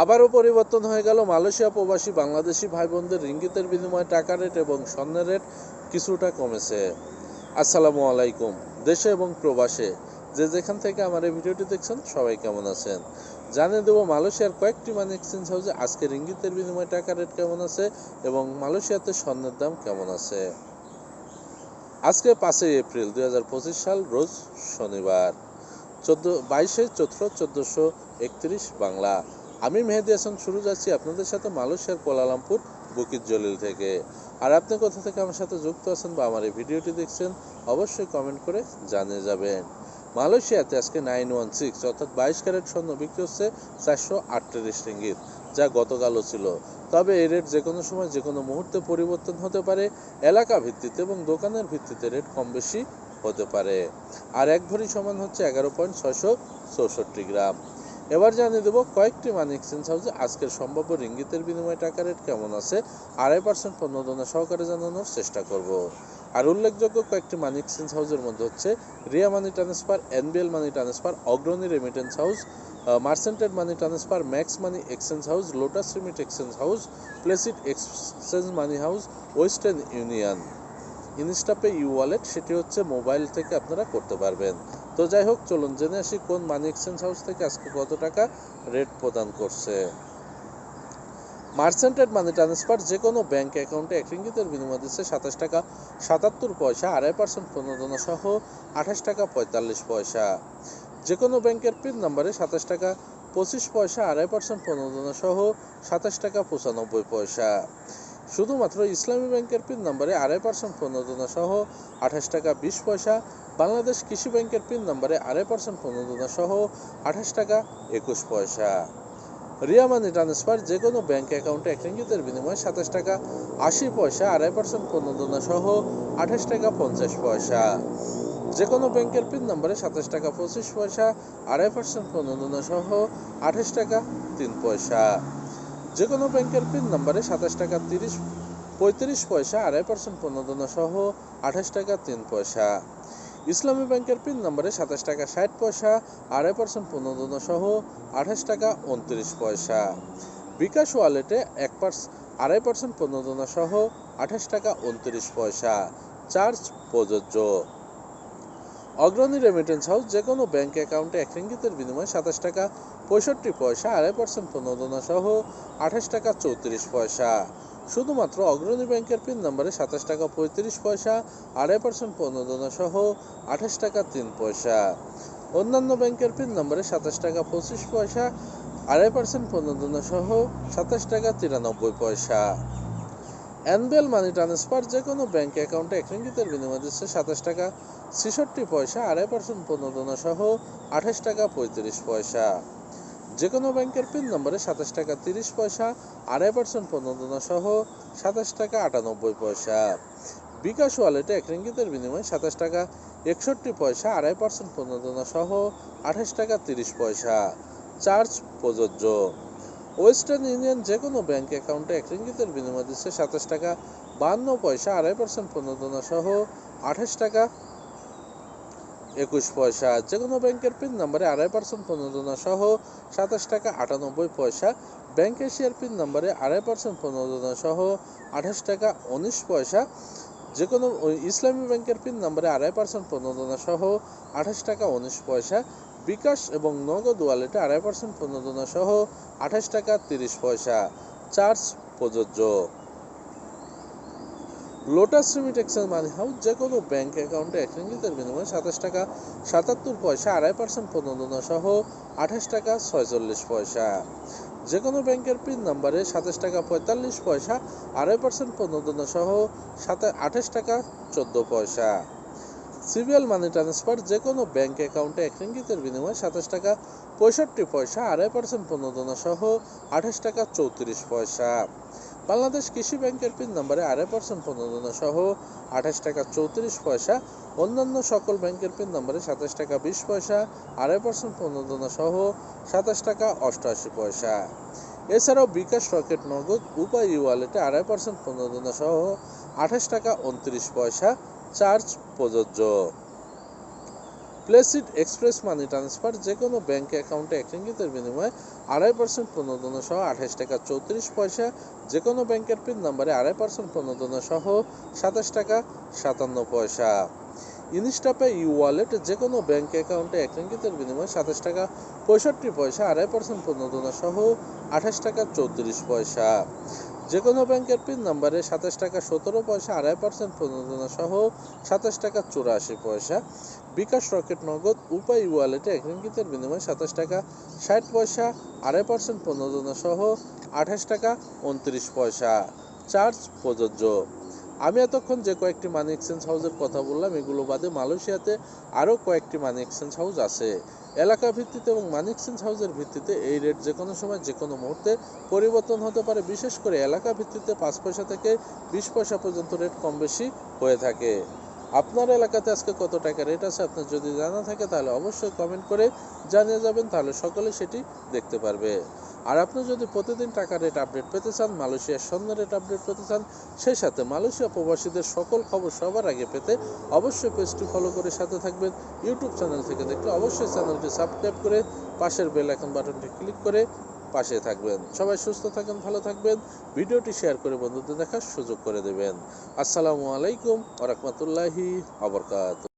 আবারও পরিবর্তন হয়ে গেল মালয়েশিয়া প্রবাসী বাংলাদেশি ভাই বোনদের রিঙ্গিতের বিনিময়ে টাকা রেট এবং স্বর্ণের রেট কিছুটা কমেছে। আসসালামু আলাইকুম, দেশে এবং প্রবাসে। যে যেখান থেকে আমার এই ভিডিওটি দেখছেন, সবাই কেমন আছেন? জানিয়ে দেবো মালয়েশিয়ার কয়েকটি মানি এক্সচেঞ্জ হাউসে আজকে রিঙ্গিতের বিনিময়ে টাকা রেট কেমন আছে এবং মালয়েশিয়াতে স্বর্ণের দাম কেমন আছে। আজকে পাঁচই এপ্রিল দুই হাজার পঁচিশ সাল, রোজ শনিবার, চোদ্দ, বাইশে চৈত্র চোদ্দোশো একত্রিশ বাংলা। আমি মেহেদি হাসান, শুরু যাচ্ছি আপনাদের সাথে মালয়েশিয়ার কোলালামপুর বুকিত জলিল থেকে। আর আপনি কোথা থেকে আমার সাথে যুক্ত আছেন বা আমার এই ভিডিওটি দেখছেন, অবশ্যই কমেন্ট করে জানিয়ে যাবেন। মালয়েশিয়াতে আজকে নাইন ওয়ান সিক্স, অর্থাৎ বাইশ ক্যারেট স্বর্ণ বিক্রি হচ্ছে চারশো আটত্রিশ রিঙ্গিত, যা গতকালও ছিল। তবে এই রেট যে কোনো সময় যে কোনো মুহূর্তে পরিবর্তন হতে পারে, এলাকা ভিত্তিতে এবং দোকানের ভিত্তিতে রেট কম বেশি হতে পারে। আর এক ভরি সমান হচ্ছে এগারো পয়েন্ট ছয়শো চৌষট্টি গ্রাম। এবার জানিয়ে দেবো কয়েকটি মানি এক্সচেঞ্জ হাউসে আজকের সম্ভাব্য রিঙ্গিতের বিনিময়ে টাকা রেট কেমন আছে, আড়াই পার্সেন্ট প্রণোদনা সহকারে জানানোর চেষ্টা করব। আর উল্লেখযোগ্য কয়েকটি মানি এক্সচেঞ্জ হাউসের মধ্যে হচ্ছে Ria money transfer NBL money transfer Agrani remittance house মার্সেন্টেড money transfer max money exchange house lotus remit exchange house placid exchange money house western union InstaPay U wallet, সেটি হচ্ছে মোবাইল থেকে আপনারা করতে পারবেন। তো যাই হোক, চলুন জেনে আসি কোন মানি এক্সচেঞ্জ হাউস থেকে আজকে কত টাকা রেট প্রদান করছে। মার্সেন্টেড মানি ট্রান্সফার যে কোনো ব্যাংক অ্যাকাউন্টে এক রিঙ্গিতের বিনিময় দিচ্ছে সাতাশ টাকা সাতাত্তর পয়সা, আড়াই পার্সেন্ট প্রণোদনা সহ আঠাশ টাকা পঁয়তাল্লিশ পয়সা। যে কোনো ব্যাংকের পিন নাম্বারে সাতাশ টাকা পঁচিশ পয়সা, আড়াই পার্সেন্ট প্রণোদনা সহ সাতাশ টাকা পঁচানব্বই পয়সা। শুধুমাত্র ইসলামী ব্যাংকের পিন নাম্বারে আড়াই পার্সেন্ট প্রণোদনা সহ আঠাশ টাকা বিশ পয়সা, বাংলাদেশ কৃষি ব্যাংকের পিন নাম্বারে আড়াই পার্সেন্ট প্রণোদনা সহ আঠাশ টাকা একুশ পয়সা। রিয়া মানি ট্রান্সফার যে কোনো ব্যাংক অ্যাকাউন্টে এক রিঙ্গিতের বিনিময়ে সাতাশ টাকা আশি পয়সা, আড়াই পার্সেন্ট প্রণোদনা সহ আঠাশ টাকা পঞ্চাশ পয়সা। যে কোনো ব্যাংকের পিন নম্বরে সাতাশ টাকা পঁচিশ পয়সা, আড়াই পার্সেন্ট প্রণোদনা সহ আঠাশ টাকা তিন পয়সা। যে কোনো ব্যাংকের পিন নম্বরে সাতাশ টাকা তিরিশ, পঁয়ত্রিশ পয়সা, আড়াই পার্সেন্ট প্রণোদনা সহ আঠাশ টাকা তিন পয়সা। ইসলামী ব্যাংকের পিন নম্বরে সাতাশ টাকা ষাট পয়সা, আড়াই পার্সেন্ট প্রণোদনা সহ আঠাশ টাকা উনত্রিশ পয়সা। বিকাশ ওয়ালেটে এক পার্স, আড়াই পার্সেন্ট প্রণোদনা সহ আঠাশ টাকা উনত্রিশ পয়সা। চার্জ প্রযোজ্য। অগ্রণী রেমিটেন্স হাউস যে কোনো ব্যাংক অ্যাকাউন্টে এক রিঙ্গিতের বিনিময়ে সাতাশ টাকা, পঁয়ষট্টি পয়সা আড়াই পার্সেন্ট প্রণোদনা সহ আঠাশ টাকা, চৌত্রিশ পয়সা। শুধুমাত্র অগ্রণী ব্যাংকের পিন নম্বরে সাতাশ টাকা, পঁয়ত্রিশ পয়সা আড়াই পার্সেন্ট প্রণোদনা সহ আঠাশ টাকা, তিন পয়সা। অন্যান্য ব্যাংকের পিন নম্বরে সাতাশ টাকা, পঁচিশ পয়সা আড়াই পার্সেন্ট প্রণোদনা সহ সাতাশ টাকা, তিরানব্বই পয়সা। অ্যানবেল মানি ট্রান্সফার যে কোনো ব্যাংক অ্যাকাউন্টে এক রিঙ্গিতের বিনিময় দিচ্ছে সাতাশ টাকা ছেষট্টি পয়সা, আড়াই পার্সেন্ট প্রণোদনা সহ আঠাশ টাকা পঁয়ত্রিশ পয়সা। যে কোনো ব্যাংকের পিন নম্বরে সাতাশ টাকা তিরিশ পয়সা, আড়াই পার্সেন্ট প্রণোদনা সহ সাতাশ টাকা আটানব্বই পয়সা। বিকাশ ওয়ালেটে এক রিঙ্গিতের বিনিময়ে সাতাশ টাকা একষট্টি পয়সা, আড়াই পার্সেন্ট প্রণোদনা সহ আঠাশ টাকা তিরিশ পয়সা। চার্জ প্রযোজ্য। ওয়েস্টার্ন ইউনিয়ন যে কোনো ব্যাংক অ্যাকাউন্টে এক রিঙ্গিতের বিনিময় দিচ্ছে সাতাশ টাকা বান্ন পয়সা, আড়াই পার্সেন্ট প্রণোদনা সহ আঠাশ টাকা একুশ পয়সা। যে কোনো ব্যাংকের পিন নম্বরে আড়াই পার্সেন্ট প্রণোদনা সহ সাতাশ টাকা আটানব্বই পয়সা। ব্যাংক এশিয়ার পিন নম্বরে আড়াই পার্সেন্ট প্রণোদনা সহ আঠাশ টাকা উনিশ পয়সা। যে কোনো ইসলামী ব্যাংকের পিন নম্বরে আড়াই পার্সেন্ট প্রণোদনা সহ আঠাশ টাকা উনিশ পয়সা। বিকাশ এবং নগদ ওয়ালেটে আড়াই পার্সেন্ট প্রণোদনা সহ আঠাশ টাকা তিরিশ পয়সা। চার্জ প্রযোজ্য। Lotus remit exchange money house যে কোনো ব্যাংক অ্যাকাউন্টে এক রিঙ্গিতের বিনিময়ে সাতাশ টাকা, সাতাত্তর পয়সা, আড়াই পার্সেন্ট প্রণোদনা সহ আঠাশ টাকা, ছয়চল্লিশ পয়সা। যে কোনো ব্যাংকের পিন নাম্বারে সাতাশ টাকা, পঁয়তাল্লিশ পয়সা, আড়াই পার্সেন্ট প্রণোদনা সহ সাতা, আঠাশ টাকা, চোদ্দ পয়সা। সিবিএল মানি ট্রান্সফার যে কোনো ব্যাংক অ্যাকাউন্টে এক রিঙ্গিতের বিনিময়ে সাতাশ টাকা, পঁয়ষট্টি পয়সা, আড়াই পার্সেন্ট প্রণোদনা সহ আঠাশ টাকা, চৌত্রিশ পয়সা। বাংলাদেশ কৃষি ব্যাংকের পিন নম্বরে আড়াই পার্সেন্ট প্রণোদনা সহ আঠাশ টাকা চৌত্রিশ পয়সা। অন্যান্য সকল ব্যাংকের পিন নম্বরে সাতাশ টাকা বিশ পয়সা, আড়াই পার্সেন্ট প্রণোদনা সহ সাতাশ টাকা অষ্টআশি পয়সা। এছাড়াও বিকাশ রকেট নগদ, উপায় ওয়ালেটে আড়াই পার্সেন্ট প্রণোদনা সহ আঠাশ টাকা উনত্রিশ পয়সা, চার্জ প্রযোজ্য। প্লেসিড এক্সপ্রেস মানি ট্রান্সফার যে কোনো ব্যাংক অ্যাকাউন্টে এক রিঙ্গিতের বিনিময়ে আড়াই পার্সেন্ট প্রণোদনা সহ আঠাশ টাকা চৌত্রিশ পয়সা যে কোনো ব্যাংকের পিন নাম্বারে আড়াই পার্সেন্ট প্রণোদনা সহ সাতাশ টাকা সাতান্ন পয়সা। ইনস্টাপে ই ওয়ালেট যে কোনো ব্যাংক অ্যাকাউন্টে এক রিঙ্গিতের বিনিময়ে সাতাশ টাকা পঁয়ষট্টি পয়সা আড়াই পার্সেন্ট প্রণোদনা সহ আঠাশ টাকা চৌত্রিশ পয়সা। যে কোনো ব্যাংকের পিন নাম্বারে সাতাশ টাকা সতেরো পয়সা, আড়াই পার্সেন্ট প্রণোদনা সহ সাতাশ টাকা চুরাশি পয়সা। বিকাশ রকেট নগদ, উপায় ওয়ালেটে এক রিঙ্গিতের বিনিময়ে সাতাশ টাকা, ষাট পয়সা, আড়াই পার্সেন্ট প্রণোদনা সহ আঠাশ টাকা, উনত্রিশ পয়সা। চার্জ প্রযোজ্য। আমি এতক্ষণ যে কয়েকটি মানি এক্সচেঞ্জ হাউসের কথা বললাম, এগুলো বাদে মালয়েশিয়াতে আরও কয়েকটি মানি এক্সচেঞ্জ হাউস আছে। এলাকা ভিত্তিতে এবং মানিক সিং হাউসের ভিত্তিতে এই রেট যে কোনো সময় যে কোনো মুহূর্তে পরিবর্তন হতে পারে, বিশেষ করে এলাকা ভিত্তিতে পাঁচ পয়সা থেকে বিশ পয়সা পর্যন্ত রেট কম বেশি হয়ে থাকে। আপনার এলাকাতে আজকে কত টাকা রেট আছে আপনার যদি জানা থাকে তাহলে অবশ্যই কমেন্ট করে জানিয়ে যাবেন, তাহলে সকলে সেটি দেখতে পারবে। আর আপনি যদি প্রতিদিন টাকা রেট আপডেট পেতে চান, মালয়েশিয়ার স্বর্ণ রেট আপডেট পেতে চান, সেই সাথে মালয়েশিয়া প্রবাসীদের সকল খবর সবার আগে পেতে অবশ্যই পেজটি ফলো করে সাথে থাকবেন। ইউটিউব চ্যানেল থেকে দেখলে অবশ্যই চ্যানেলটি সাবস্ক্রাইব করে পাশের বেল আইকন বাটনটি ক্লিক করে পাশে থাকবেন। সবাই সুস্থ থাকেন, ভালো থাকবেন। ভিডিওটি শেয়ার করে বন্ধুদের দেখার সুযোগ করে দেবেন। আসসালামু আলাইকুম ওরহমতুল্লাহি আবরকাত